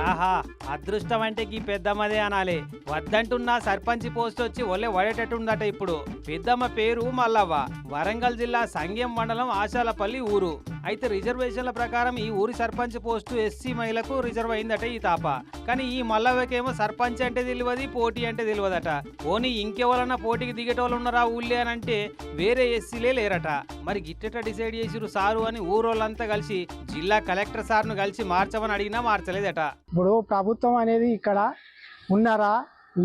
ఆహా అదృష్టం అంటే ఈ పెద్దమ్మదే అనాలి. వద్దంటున్న సర్పంచ్ పోస్ట్ వచ్చి ఒళ్ళే వడేటట్టుందట ఇప్పుడు. పెద్దమ్మ పేరు మల్లవ్వ. వరంగల్ జిల్లా సంగెం మండలం ఆశాలపల్లి ఊరు. అయితే రిజర్వేషన్ల ప్రకారం ఈ ఊరి సర్పంచ్ పోస్టు ఎస్సీ మహిళకు రిజర్వ్ అయిందట ఈ తాప. కానీ ఈ మల్లవ్వకేమో సర్పంచ్ అంటే తెలియదు పోటీ అంటే తెలియదట. పోనీ ఇంకెవరన్నా పోటీకి దిగేటోళ్ళు ఉన్నారా ఊళ్ళే అని అంటే వేరే ఎస్సీలే లేరట. మరి గిట్టట డిసైడ్ చేసిరు సారు అని ఊరోళ్ళంతా కలిసి జిల్లా కలెక్టర్ సార్ను కలిసి మార్చమని అడిగినా మార్చలేదట. ఇప్పుడు ప్రభుత్వం అనేది ఇక్కడ ఉన్నారా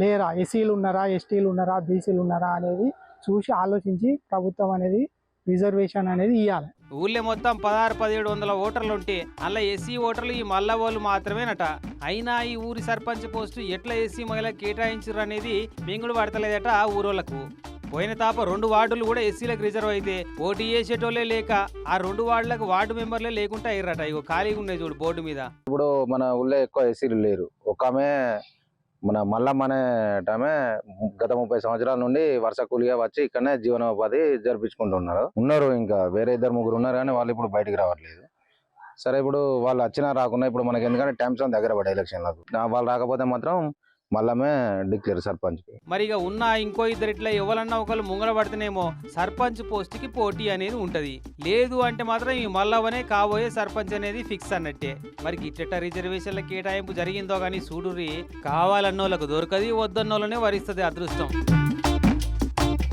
లేరా? ఎస్సీలు ఉన్నారా ఎస్టీలు ఉన్నారా బీసీలు ఉన్నారా అనేది చూసి ఆలోచించి ప్రభుత్వం అనేది రిజర్వేషన్ అనేది ఇవ్వాలి ఊళ్ళో మొత్తం పదహారు పదిహేడు వందల ఓటర్లు ఉంటే అలా ఎస్సీ ఓటర్లు ఈ మల్ల వాళ్ళు మాత్రమేనట. అయినా ఈ ఊరి సర్పంచ్ పోస్టు ఎట్లా ఎస్సీ మహిళలకు కేటాయించారు అనేది మింగుడు పడతలేదట ఆ ఊరోళ్ళకు పోయిన తాప రెండు వార్డులు కూడా ఎస్సీలకు రిజర్వ్ అయితే పోటీ చేసేటోళ్ళే లేక ఆ రెండు వార్డులకు వార్డు మెంబర్లే లేకుండా అయ్యారట ఇగో ఖాళీగా ఉన్నాయి చూడు బోర్డు మీద. ఇప్పుడు మన ఊళ్ళో ఎక్కువ ఎస్సీలు లేరు. ఒక ఆమె మన మల్లమ్మ అనే ఆమె గత ముప్పై సంవత్సరాల నుండి వరుస కూలిగా వచ్చి ఇక్కడనే జీవనోపాధి జరిపించుకుంటున్నారు. ఉన్నారు ఇంకా వేరే ఇద్దరు ముగ్గురు ఉన్నారు కానీ వాళ్ళు ఇప్పుడు బయటికి రావట్లేదు. సరే ఇప్పుడు వాళ్ళు వచ్చినా రాకున్నా ఇప్పుడు మనకి ఎందుకంటే టైమ్స్ దగ్గర పడే ఎలక్షన్లకు. వాళ్ళు రాకపోతే మాత్రం మల్లమే డిక్లేర్ సర్పంచ్ మరి ఇక ఉన్న ఇంకో ఇద్దరు ఇట్లా ఎవరన్నా ఒకరు ముంగల పడితేనేమో సర్పంచ్ పోస్ట్కి పోటీ అనేది ఉంటది. లేదు అంటే మాత్రం ఈ మల్లవనే కాబోయే సర్పంచ్ అనేది ఫిక్స్ అన్నట్టే. మరి ఇట్ట రిజర్వేషన్ల కేటాయింపు జరిగిందో కానీ చూడుర్రి కావాలన్నోళ్ళకు దొరకది వద్దన్నోళ్ళనే వరిస్తుంది అదృష్టం.